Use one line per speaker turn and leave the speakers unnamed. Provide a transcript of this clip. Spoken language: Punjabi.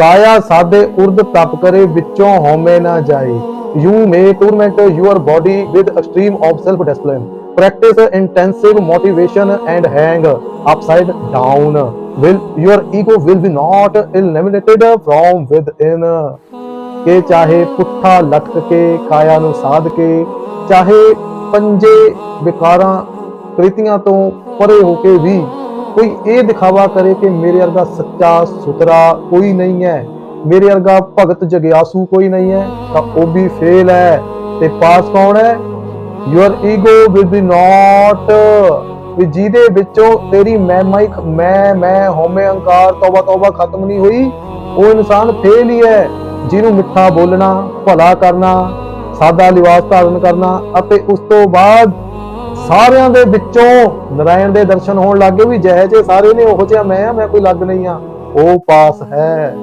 ਕਾਇਆ ਸਾਦੇ ਉਰਦ ਤਪ ਕਰੇ ਵਿੱਚੋਂ ਹੋਮੇ ਨਾ ਜਾਏ you may torment your body with extreme of self discipline practice intensive motivation and hang upside down will your ego will be not eliminated from within ਕੇ ਚਾਹੇ ਪੁੱਠਾ ਲਟਕ ਕੇ ਕਾਇਆ ਨੂੰ ਸਾਧ ਕੇ ਚਾਹੇ ਪੰਜੇ ਵਿਕਾਰਾਂ ਕ੍ਰਿਤੀਆਂ ਤੋਂ ਪਰੇ ਹੋ ਕੇ ਵੀ ਕੋਈ ਇਹ ਦਿਖਾਵਾ ਕਰੇ ਕਿ ਮੇਰੇ ਵਰਗਾ ਸੱਚਾ ਸੁਤਰਾ ਕੋਈ ਨਹੀਂ ਹੈ। ਮੇਰੇ ਵਰਗਾ ਭਗਤ ਜਗਿਆਸੂ ਕੋਈ ਨਹੀਂ ਹੈ। ਤਾਂ ਉਹ ਵੀ ਫੇਲ ਹੈ। ਤੇ ਪਾਸ ਕੌਣ ਹੈ? Your ego will be not ਵੀ ਜਿਹਦੇ ਵਿੱਚੋਂ ਤੇਰੀ ਮੈਂ ਮਾਈਕ ਮੈਂ ਮੈਂ, ਹਉਮੈ ਹੰਕਾਰ, ਤੌਬਾ ਤੌਬਾ ਖਤਮ ਨਹੀਂ ਹੋਈ, ਉਹ ਇਨਸਾਨ ਫੇਲ ਹੀ ਹੈ, ਜਿਹਨੂੰ ਮਿੱਠਾ ਬੋਲਣਾ, ਭਲਾ ਕਰਨਾ, ਸਾਦਾ ਲਿਵਾਸ ਧਾਰਨ ਕਰਨਾ, ਅਤੇ ਉਸ ਤੋਂ ਬਾਅਦ ਸਾਰਿਆਂ ਦੇ ਵਿੱਚੋਂ ਨਰਾਇਣ ਦੇ ਦਰਸ਼ਨ ਹੋਣ ਲੱਗੇ ਵੀ ਜੈ ਜੇ ਸਾਰੇ ਨੇ, ਉਹੋ ਜਿਹਾ ਮੈਂ ਆ, ਮੈਂ ਕੋਈ ਲੱਗ ਨਹੀਂ ਆ। ਉਹ ਪਾਸ ਹੈ।